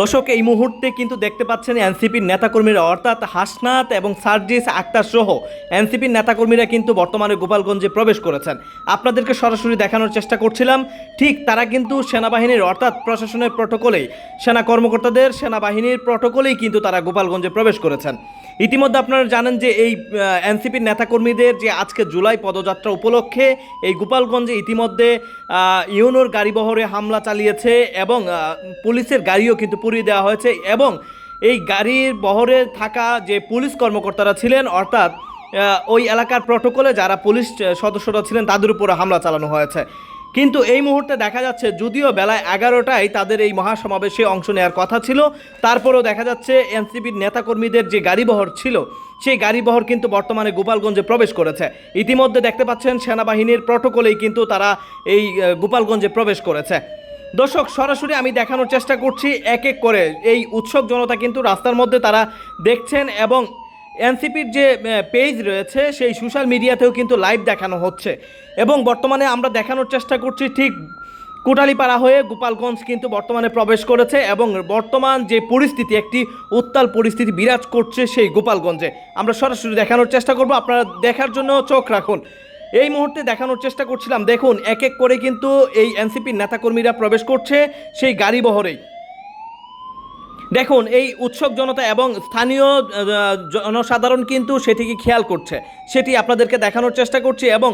দর্শক, এই মুহূর্তে কিন্তু দেখতে পাচ্ছেন এনসিপির নেতাকর্মীরা, অর্থাৎ হাসনাত এবং সার্জিস আক্তার সহ এনসিপির নেতাকর্মীরা কিন্তু বর্তমানে গোপালগঞ্জে প্রবেশ করেছেন। আপনাদেরকে সরাসরি দেখানোর চেষ্টা করছিলাম। ঠিক তারা কিন্তু সেনাবাহিনীর, অর্থাৎ প্রশাসনের প্রটোকলেই, সেনা কর্মকর্তাদের সেনাবাহিনীর প্রটোকলেই কিন্তু তারা গোপালগঞ্জে প্রবেশ করেছেন। ইতিমধ্যে আপনারা জানেন যে এই এনসিপির নেতাকর্মীদের যে আজকে জুলাই পদযাত্রা উপলক্ষে এই গোপালগঞ্জে ইতিমধ্যে ইউনোর গাড়িবহরে হামলা চালিয়েছে এবং পুলিশের গাড়িও কিন্তু পুড়িয়ে দেওয়া হয়েছে এবং এই গাড়ির বহরে থাকা যে পুলিশ কর্মকর্তারা ছিলেন, অর্থাৎ ওই এলাকার প্রটোকলে যারা পুলিশ সদস্যরা ছিলেন, তাদের উপরে হামলা চালানো হয়েছে। কিন্তু এই মুহূর্তে দেখা যাচ্ছে, যদিও বেলায় এগারোটায় তাদের এই মহাসমাবেশে অংশ নেওয়ার কথা ছিল, তারপরেও দেখা যাচ্ছে এনসিপির নেতাকর্মীদের যে গাড়িবহর ছিল, সেই গাড়িবহর কিন্তু বর্তমানে গোপালগঞ্জে প্রবেশ করেছে। ইতিমধ্যে দেখতে পাচ্ছেন, সেনাবাহিনীর প্রটোকলেই কিন্তু তারা এই গোপালগঞ্জে প্রবেশ করেছে। দর্শক, সরাসরি আমি দেখানোর চেষ্টা করছি এক এক করে। এই উৎসব জনতা কিন্তু রাস্তার মধ্যে তারা দেখছেন এবং এনসিপির যে পেজ রয়েছে, সেই সোশ্যাল মিডিয়াতেও কিন্তু লাইভ দেখানো হচ্ছে। এবং বর্তমানে আমরা দেখানোর চেষ্টা করছি ঠিক কোটালীপাড়া হয়ে গোপালগঞ্জ কিন্তু বর্তমানে প্রবেশ করেছে এবং বর্তমান যে পরিস্থিতি, একটি উত্তাল পরিস্থিতি বিরাজ করছে সেই গোপালগঞ্জে। আমরা সরাসরি দেখানোর চেষ্টা করব। আপনারা দেখার জন্য চোখ রাখুন। এই মুহূর্তে দেখানোর চেষ্টা করছিলাম। দেখুন, এক এক করে কিন্তু এই এনসিপির নেতাকর্মীরা প্রবেশ করছে সেই গাড়ি বহরেই। দেখুন, এই উৎসব জনতা এবং স্থানীয় জনসাধারণ কিন্তু সেটিকে খেয়াল করছে। সেটি আপনাদেরকে দেখানোর চেষ্টা করছি এবং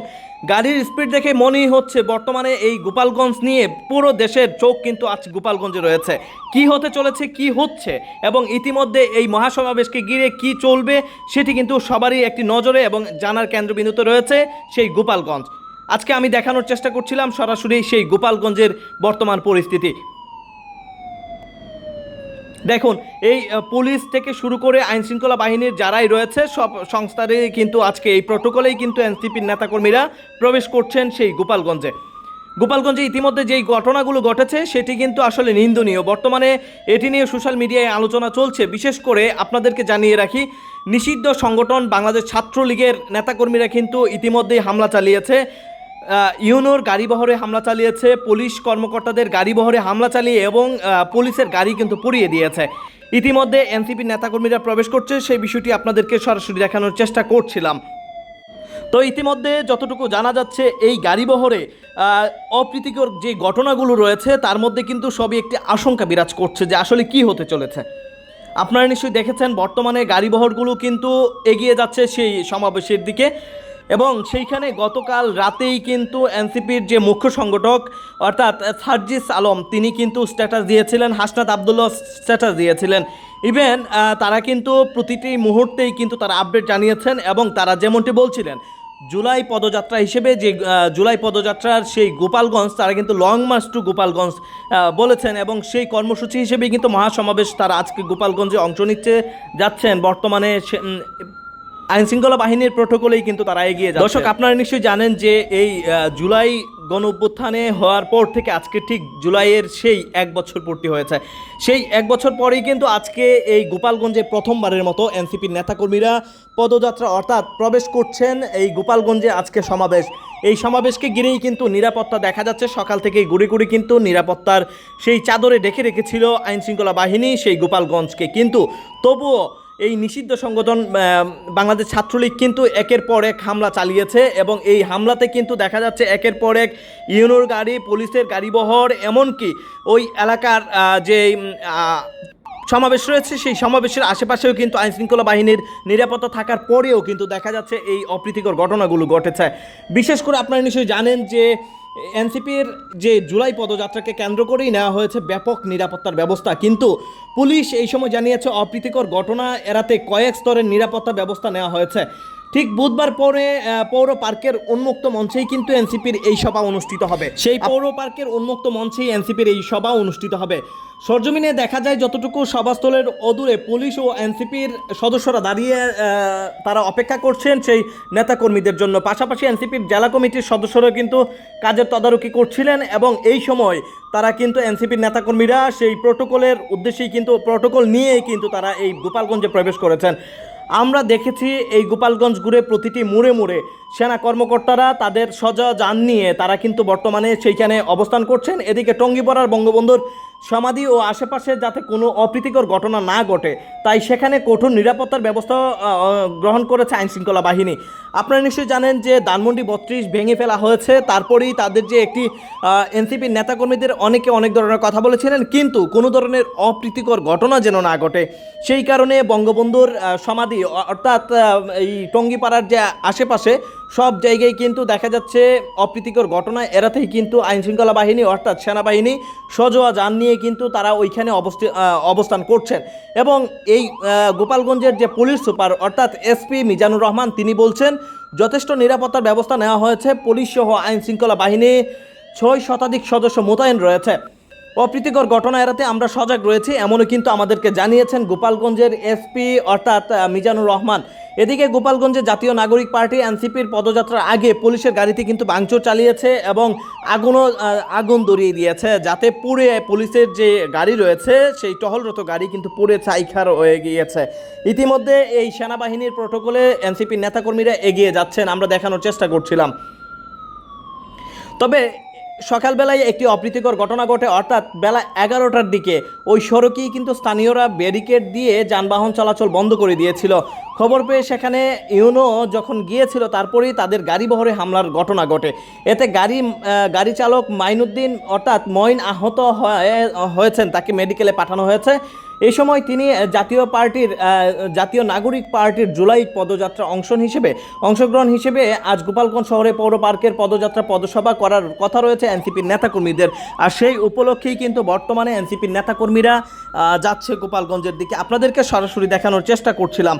গাড়ির স্পিড দেখে মনেই হচ্ছে বর্তমানে এই গোপালগঞ্জ নিয়ে পুরো দেশের চোখ কিন্তু আজ গোপালগঞ্জে রয়েছে। কি হতে চলেছে, কি হচ্ছে এবং ইতিমধ্যে এই মহাসমাবেশকে ঘিরে কি চলবে সেটি কিন্তু সবারই একটি নজরে এবং জানার কেন্দ্রবিন্দুতে রয়েছে সেই গোপালগঞ্জ। আজকে আমি দেখানোর চেষ্টা করছিলাম সরাসরি সেই গোপালগঞ্জের বর্তমান পরিস্থিতি। দেখুন, এই পুলিশ থেকে শুরু করে আইনশৃঙ্খলা বাহিনীর যারাই রয়েছে, সব সংস্থারই কিন্তু আজকে এই প্রোটোকলেই কিন্তু এনসিপির নেতাকর্মীরা প্রবেশ করছেন সেই গোপালগঞ্জে। গোপালগঞ্জে ইতিমধ্যে যেই ঘটনাগুলো ঘটেছে, সেটি কিন্তু আসলে নিন্দনীয়। বর্তমানে এটি নিয়ে সোশ্যাল মিডিয়ায় আলোচনা চলছে। বিশেষ করে আপনাদেরকে জানিয়ে রাখি, নিষিদ্ধ সংগঠন বাংলাদেশ ছাত্রলীগের নেতাকর্মীরা কিন্তু ইতিমধ্যেই হামলা চালিয়েছে। ইউনোর গাড়িবহরে হামলা চালিয়েছে, পুলিশ কর্মকর্তাদের গাড়িবহরে হামলা চালিয়ে এবং পুলিশের গাড়ি কিন্তু পুড়িয়ে দিয়েছে। ইতিমধ্যে এনসিপির নেতাকর্মীরা প্রবেশ করছে, সেই বিষয়টি আপনাদেরকে সরাসরি দেখানোর চেষ্টা করছিলাম। তো ইতিমধ্যে যতটুকু জানা যাচ্ছে, এই গাড়িবহরে অপ্রীতিকর যে ঘটনাগুলো রয়েছে, তার মধ্যে কিন্তু সবই একটি আশঙ্কা বিরাজ করছে যে আসলে কি হতে চলেছে। আপনারা নিশ্চয়ই দেখেছেন, বর্তমানে গাড়িবহরগুলো কিন্তু এগিয়ে যাচ্ছে সেই সমাবেশের দিকে। এবং সেইখানে গতকাল রাতেই কিন্তু এনসিপির যে মুখ্য সংগঠক, অর্থাৎ সার্জিস আলম, তিনি কিন্তু স্ট্যাটাস দিয়েছিলেন, হাসনাত আবদুল্লাহ স্ট্যাটাস দিয়েছিলেন। ইভেন তারা কিন্তু প্রতিটি মুহূর্তেই কিন্তু তারা আপডেট জানিয়েছেন এবং তারা যেমনটি বলছিলেন, জুলাই পদযাত্রা হিসেবে যে জুলাই পদযাত্রার সেই গোপালগঞ্জ, তারা কিন্তু লং মার্চ টু গোপালগঞ্জ বলেছেন এবং সেই কর্মসূচি হিসেবেই কিন্তু মহাসমাবেশ তারা আজকে গোপালগঞ্জে অংশ নিচ্ছে, যাচ্ছেন। বর্তমানে আইন শৃঙ্খলা বাহিনীর প্রোটোকলেই কিন্তু তারা এগিয়ে যায় দর্শক, আপনারা নিশ্চয়ই জানেন যে এই জুলাই গণ অভ্যুত্থানে হওয়ার পর থেকে আজকে ঠিক জুলাইয়ের সেই এক বছর পূর্তি হয়েছে। সেই এক বছর পরেই কিন্তু আজকে এই গোপালগঞ্জে প্রথমবারের মতো এনসিপির নেতাকর্মীরা পদযাত্রা অর্থাৎ প্রবেশ করছেন এই গোপালগঞ্জে আজকে সমাবেশ। এই সমাবেশকে ঘিরেই কিন্তু নিরাপত্তা দেখা যাচ্ছে। সকাল থেকেই গুড়ি গুড়ি কিন্তু নিরাপত্তার সেই চাদরে ডেকে রেখেছিল আইন শৃঙ্খলা বাহিনী সেই গোপালগঞ্জকে। কিন্তু তবুও এই নিষিদ্ধ সংগঠন বাংলাদেশ ছাত্রলীগ কিন্তু একের পর এক হামলা চালিয়েছে এবং এই হামলাতে কিন্তু দেখা যাচ্ছে একের পর এক ইউনোর গাড়ি, পুলিশের গাড়িবহর, এমনকি ওই এলাকার যে সমাবেশ রয়েছে, সেই সমাবেশের আশেপাশেও কিন্তু আইন শৃঙ্খলা বাহিনীর নিরাপত্তা থাকার পরেও কিন্তু দেখা যাচ্ছে এই অপ্রীতিকর ঘটনাগুলো ঘটেছে। বিশেষ করে আপনারা নিশ্চয়ই জানেন যে এনসিপির যে জুলাই পদযাত্রাকে কেন্দ্র করেই নেওয়া হয়েছে ব্যাপক নিরাপত্তার ব্যবস্থা। কিন্তু পুলিশ এই সময় জানিয়েছে, অপ্রীতিকর ঘটনা এড়াতে কয়েক স্তরের নিরাপত্তা ব্যবস্থা নেওয়া হয়েছে। ঠিক বুধবার পরে পৌর পার্কের উন্মুক্ত মঞ্চেই কিন্তু এনসিপির এই সভা অনুষ্ঠিত হবে। সেই পৌর পার্কের উন্মুক্ত মঞ্চেই এনসিপির এই সভা অনুষ্ঠিত হবে। সরজমিনে দেখা যায় যতটুকু সভাস্থলের অদূরে পুলিশ ও এনসিপির সদস্যরা দাঁড়িয়ে তারা অপেক্ষা করছেন সেই নেতাকর্মীদের জন্য। পাশাপাশি এনসিপির জেলা কমিটির সদস্যরা কিন্তু কাজের তদারকি করছিলেন এবং এই সময় তারা কিন্তু এনসিপির নেতাকর্মীরা সেই প্রোটোকলের উদ্দেশ্যেই কিন্তু প্রোটোকল নিয়েই কিন্তু তারা এই গোপালগঞ্জে প্রবেশ করেছেন। আমরা দেখেছি এই গোপালগঞ্জ ঘুরে প্রতিটি মোড়ে মোড়ে সেনা কর্মকর্তারা তাদের সজা যান নিয়ে তারা কিন্তু বর্তমানে সেইখানে অবস্থান করছেন। এদিকে টঙ্গিপাড়ার বঙ্গবন্ধুর সমাধি ও আশেপাশে যাতে কোনো অপ্রীতিকর ঘটনা না ঘটে, তাই সেখানে কঠোর নিরাপত্তার ব্যবস্থা গ্রহণ করেছে আইনশৃঙ্খলা বাহিনী। আপনারা নিশ্চয়ই জানেন যে ধানমন্ডি বত্রিশ ভেঙে ফেলা হয়েছে। তারপরেই তাদের যে একটি এনসিপির নেতাকর্মীদের অনেকে অনেক ধরনের কথা বলেছিলেন, কিন্তু কোনো ধরনের অপ্রীতিকর ঘটনা যেন না ঘটে। সেই কারণে বঙ্গবন্ধুর সমাধি অর্থাৎ এই টঙ্গিপাড়ার যে আশেপাশে সব জায়গায় কিন্তু দেখা যাচ্ছে অপ্রীতিকর ঘটনা এড়াতেই কিন্তু আইনশৃঙ্খলা বাহিনী, অর্থাৎ সেনাবাহিনী সজোয়া যান নিয়ে কিন্তু তারা ওইখানে অবস্থি অবস্থান করছেন। এবং এই গোপালগঞ্জের যে পুলিশ সুপার, অর্থাৎ এসপি মিজানুর রহমান, তিনি বলছেন, যথেষ্ট নিরাপত্তার ব্যবস্থা নেওয়া হয়েছে। পুলিশ সহ আইন শৃঙ্খলা বাহিনী ছয় শতাধিক সদস্য মোতায়েন রয়েছে। অপ্রীতিকর ঘটনা এড়াতে আমরা সজাগ রয়েছি, এমনও কিন্তু আমাদেরকে জানিয়েছেন গোপালগঞ্জের এসপি অর্থাৎ মিজানুর রহমান। এদিকে গোপালগঞ্জে জাতীয় নাগরিক পার্টি এনসিপির পদযাত্রার আগে পুলিশের গাড়িতে কিন্তু ভাঙচুর চালিয়েছে এবং আগুনও আগুন ধরিয়ে দিয়েছে, যাতে পুড়ে পুলিশের যে গাড়ি রয়েছে, সেই টহলরত গাড়ি কিন্তু পুড়ে চাইখার হয়ে গিয়েছে। ইতিমধ্যে এই সেনাবাহিনীর প্রোটোকলে এনসিপির নেতাকর্মীরা এগিয়ে যাচ্ছেন, আমরা দেখানোর চেষ্টা করছিলাম। তবে সকালবেলায় একটি অপ্রীতিকর ঘটনা ঘটে, অর্থাৎ বেলা এগারোটার দিকে। ওই সড়কেই কিন্তু স্থানীয়রা ব্যারিকেড দিয়ে যানবাহন চলাচল বন্ধ করে দিয়েছিল। খবর পেয়ে সেখানে ইউনো যখন গিয়েছিল, তারপরেই তাদের গাড়ি বহরে হামলার ঘটনা ঘটে। এতে গাড়ি গাড়ি চালক মাইনুদ্দিন, অর্থাৎ মঈন আহত হয়ে- হয়েছেন, তাকে মেডিকেলে পাঠানো হয়েছে। এই সময় তিনি জাতীয় পার্টির জাতীয় নাগরিক পার্টির জুলাই পদযাত্রা অংশ হিসেবে, অংশগ্রহণ হিসেবে আজ গোপালগঞ্জ শহরে পৌর পার্কের পদযাত্রা পদসভা করার কথা রয়েছে এনসিপির নেতাকর্মীদের। আর সেই উপলক্ষেই কিন্তু বর্তমানে এনসিপির নেতাকর্মীরা যাচ্ছে গোপালগঞ্জের দিকে। আপনাদেরকে সরাসরি দেখানোর চেষ্টা করছিলাম।